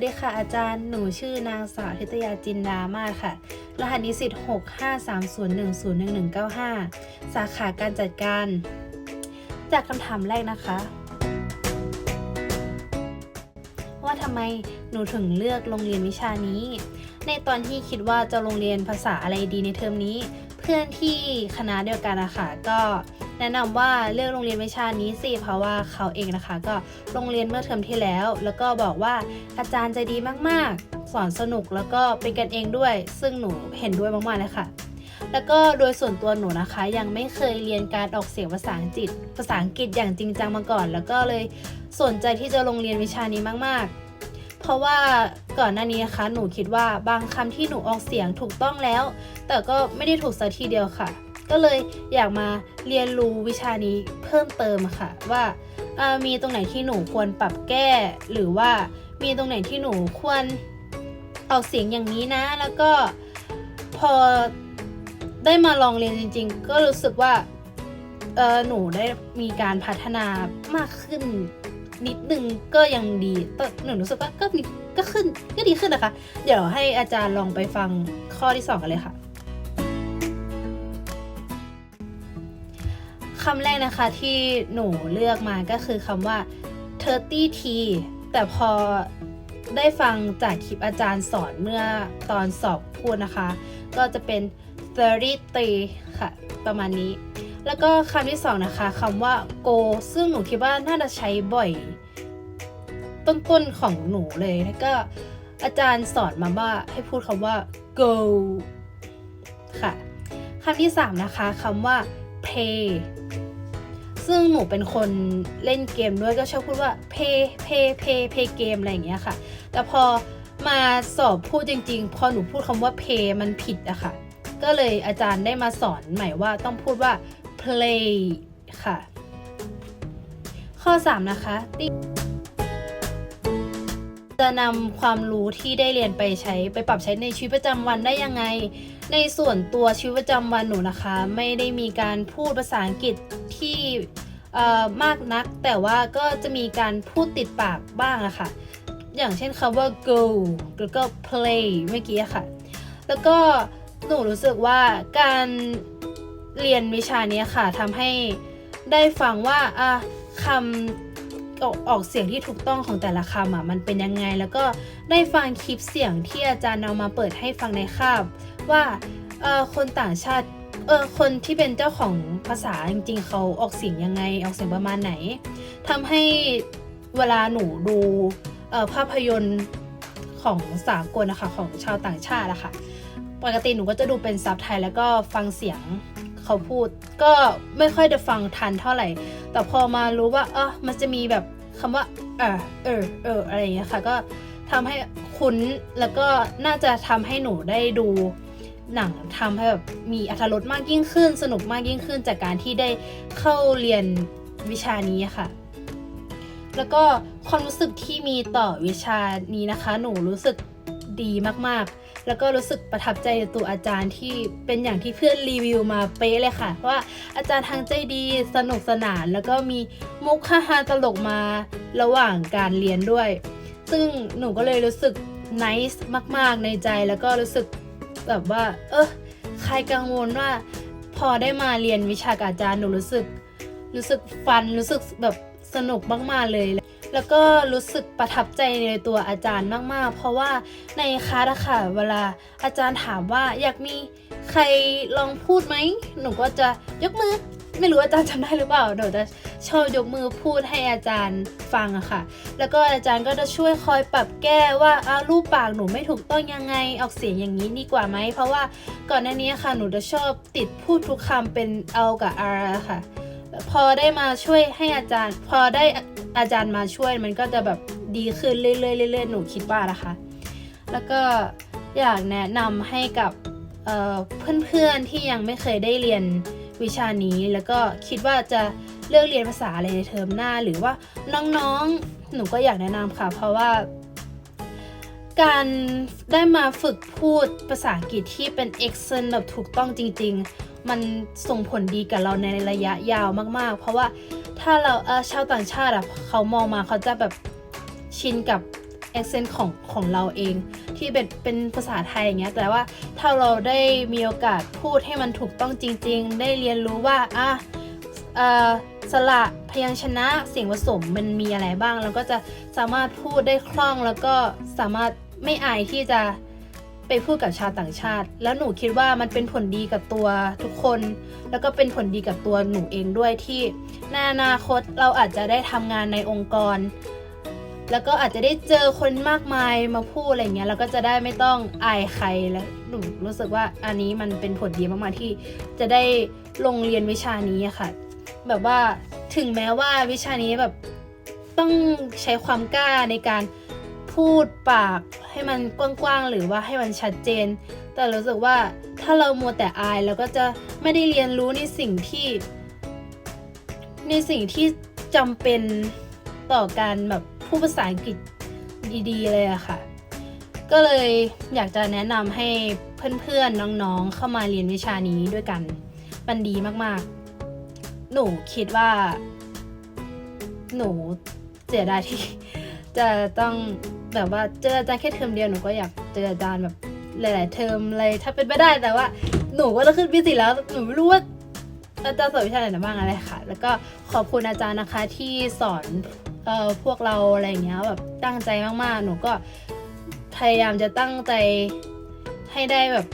วัสดีค่ะอาจารย์ หนูชื่อนางสาวทิตยาจินดามาศค่ะ รหัสนิสิต653010195 สาขาการจัดการ จากคำถามแรกนะคะ ว่าทำไมหนูถึงเลือกโรงเรียนวิชานี้ ในตอนที่คิดว่าจะโรงเรียนภาษาอะไรดีในเทอมนี้ เพื่อนที่คณะเดียวกันนะคะก็ แนะนำว่าเลือกโรงเรียนวิชานี้สิเพราะว่าเขาเองนะคะ ก็โรงเรียนเมื่อเทอมที่แล้ว แล้วก็บอกว่าอาจารย์ใจดีมากๆ สอนสนุกแล้วก็เป็นกันเองด้วย ซึ่งหนูเห็นด้วยมากๆเลยค่ะแล้วก็โดยส่วนตัวหนูนะคะ ยังไม่เคยเรียนการออกเสียงภาษาอังกฤษภาษาอังกฤษอย่างจริงจังมาก่อน แล้วก็เลยสนใจที่จะลงเรียนวิชานี้มาก ๆ เพราะว่าก่อนหน้านี้นะคะ หนูคิดว่าบางคำที่หนูออกเสียงถูกต้องแล้ว แต่ก็ไม่ได้ถูกสัทีเดียวค่ะ ก็เลยอยากมาเรียนรู้วิชานี้เพิ่มเติมค่ะ ว่าามีตรงไหนที่หนูควรปรับแก้ หรือว่ามีตรงไหนที่หนูควรออกเสียงอย่างนี้นะ แล้วก็พอได้มาลองเรียนจริง ๆ ก็รู้สึกว่าเออหนูได้มีการพัฒนามากขึ้น นิดนึงก็ยังดีตหนูรู้สึกว่าก็ก็ขึ้นก็ดีขึ้นนะคะ เดี๋ยวให้อาจารย์ลองไปฟังข้อที่สองกันเลยค่ะำแรกนะคะที่หนูเลือกมาก็คือคำว่า 30t แต่พอได้ฟังจากคลิปอาจารย์สอนเมื่อตอนสอบพูดนะคะ ก็จะเป็น33ค่ะ ประมาณนี้ แล้วก็คำที่สองนะคะคำว่า go ซึ่งหนูคิดว่าน่าจะใช้บ่อยต้นๆของหนูเลยแล้วก็อาจารย์สอนมาว่าให้พูดคำว่า go ค่ะคำที่สามนะคะคำว่า play ซึ่งหนูเป็นคนเล่นเกมด้วยก็ชอบพูดว่า play play play play เกมอะไรอย่างเงี้ยค่ะ แต่พอมาสอบพูดจริง ๆ พอหนูพูดคำว่า play มันผิดอะค่ะ ก็เลยอาจารย์ได้มาสอนใหม่ว่าต้องพูดว่า play ค่ะ ข้อ 3 นะคะจะนำความรู้ที่ได้เรียนไปใช้ไปปรับใช้ในชีวิตประจำวันได้ยังไง ในส่วนตัวชีวิตประจำวันหนูนะคะ ไม่ได้มีการพูดภาษาอังกฤษที่มากนัก แต่ว่าก็จะมีการพูดติดปากบ้างอะค่ะ อย่างเช่นคำว่า go แล้วก็ play เมื่อกี้อะค่ะ แล้วก็หนูรู้สึกว่าการเรียนวิชานี้ค่ะทำให้ได้ฟังว่าอะคำออกออกเสียงที่ถูกต้องของแต่ละคำอะมันเป็นยังไง แล้วก็ได้ฟังคลิปเสียงที่อาจารย์เอามาเปิดให้ฟังในคาบ ว่าเออคนต่างชาติเออคนที่เป็นเจ้าของภาษาจริง ๆ เขาออกเสียงยังไงออกเสียงประมาณไหนทำให้เวลาหนูดูเออภาพยนตร์ของสากลนะคะของชาวต่างชาติอะค่ะปกติหนูก็จะดูเป็นซับไทยแล้วก็ฟังเสียงเขาพูด ก็ไม่ค่อยจะฟังทันเท่าไหร่ แต่พอมารู้ว่าเออมันจะมีแบบคำว่าเออเออเอออะไรอย่างเงี้ยค่ะก็ทำให้คุ้นแล้วก็น่าจะทำให้หนูได้ดู หนังทำให้แบบมีอรรถรสมากยิ่งขึ้น สนุกมากยิ่งขึ้นจากการที่ได้เข้าเรียนวิชานี้ค่ะ แล้วก็ความรู้สึกที่มีต่อวิชานี้นะคะ หนูรู้สึกดีมากๆ แล้วก็รู้สึกประทับใจในตัวอาจารย์ที่เป็นอย่างที่เพื่อนรีวิวมาเป๊ะเลยค่ะ เพราะว่าอาจารย์ทางใจดีสนุกสนาน แล้วก็มีมุกฮาฮาตลกมาระหว่างการเรียนด้วย ซึ่งหนูก็เลยรู้สึกนิสมาก ๆ ในใจแล้วก็รู้สึก แบบว่า เออใครกังวลว่าพอได้มาเรียนวิชากับอาจารย์หนูรู้สึก รู้สึกฟันรู้สึกแบบสนุกมากๆเลย แล้วก็รู้สึกประทับใจในตัวอาจารย์มากๆ เพราะว่าในคลาสอะค่ะเวลาอาจารย์ถามว่าอยากมีใครลองพูดไหม หนูก็จะยกมือ ไม่รู้อาจารย์จำได้หรือเปล่าหนูจะชอบยกมือพูดให้อาจารย์ฟังอะค่ะ แล้วก็อาจารย์ก็จะช่วยคอยปรับแก้ว่าอารูปปากหนูไม่ถูกต้องยังไงออกเสียงอย่างนี้ดีกว่าไหม เพราะว่าก่อนหน้านี้ค่ะหนูจะชอบติดพูดทุกคำเป็นเอากับอาค่ะ พอได้มาช่วยให้อาจารย์ พอได้อาจารย์มาช่วยมันก็จะแบบดีขึ้นเรื่อยๆเรื่อยๆหนูคิดว่านะคะ แล้วก็อยากแนะนำให้กับเเพื่อนๆที่ยังไม่เคยได้เรียน วิชานี้แล้วก็คิดว่าจะเลือกเรียนภาษาอะไรในเทอมหน้า หรือว่าน้องๆ หนูก็อยากแนะนำค่ะ เพราะว่า การได้มาฝึกพูดภาษาอังกฤษที่เป็น accent แบบถูกต้องจริง ๆ มันส่งผลดีกับเราในระยะยาวมากๆ เพราะว่าถ้าเราเออชาวต่างชาติอะเขามองมาเขาจะแบบชินกับ accent ของของเราเองที่เป็นเป็นภาษาไทยอย่างเงี้ยแต่ว่าถ้าเราได้มีโอกาสพูดให้มันถูกต้องจริง ๆ ได้เรียนรู้ว่าอะเอ่อสระพยัญชนะเสียงผสมมันมีอะไรบ้างเราก็จะสามารถพูดได้คล่องแล้วก็สามารถไม่อายที่จะไปพูดกับชาวต่างชาติ แล้วหนูคิดว่ามันเป็นผลดีกับตัวทุกคน แล้วก็เป็นผลดีกับตัวหนูเองด้วยที่ในอนาคตเราอาจจะได้ทำงานในองค์กร แล้วก็อาจจะได้เจอคนมากมายมาพูดอะไรเงี้ยแล้วก็จะได้ไม่ต้องอายใครแล้วหนูรู้สึกว่าอันนี้มันเป็นผลดีมากๆที่จะได้ลงเรียนวิชานี้ค่ะ แบบว่าถึงแม้ว่าวิชานี้แบบต้องใช้ความกล้าในการพูดปากให้มันกว้างๆหรือว่าให้มันชัดเจน แต่รู้สึกว่าถ้าเรามัวแต่อายเราก็จะไม่ได้เรียนรู้ในสิ่งที่ ในสิ่งที่จำเป็นต่อการแบบ พูดภาษาอังกฤษดีๆ เลยอะค่ะ ก็เลยอยากจะแนะนำให้เพื่อนๆน้องๆเข้ามาเรียนวิชานี้ด้วยกัน มันดีมากๆ หนูคิดว่า หนูเสียดายที่จะต้องแบบว่าเจออาจารย์แค่เทอมเดียวหนูก็อยากเจออาจารย์แบบหลายๆเทอมเลยถ้าเป็นไปได้แต่ว่าหนูก็จะขึ้นปีสี่แล้วหนูไม่รู้ว่าอาจารย์สอนวิชาไหนบ้างอะไรค่ะ แล้วก็ขอบคุณอาจารย์นะคะที่สอน เอ่อพวกเราอะไรอย่างเงี้ยแบบตั้งใจมากๆ หนูก็พยายามจะตั้งใจให้ได้แบบ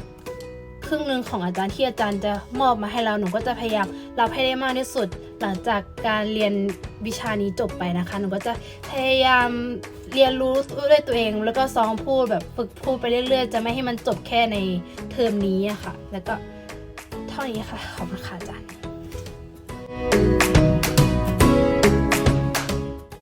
ครึ่งหนึ่งของอาจารย์ที่อาจารย์จะมอบมาให้เราหนูก็จะพยายามรับให้ได้มากที่สุด หลังจากการเรียนวิชานี้จบไปนะคะหนูก็จะพยายามเรียนรู้ด้วยตัวเอง แล้วก็ซ้อมพูดแบบฝึกพูดไปเรื่อย ๆ จะไม่ให้มันจบแค่ในเทอมนี้อะค่ะ แล้วก็เท่านี้ค่ะขอบคุณค่ะอาจารย์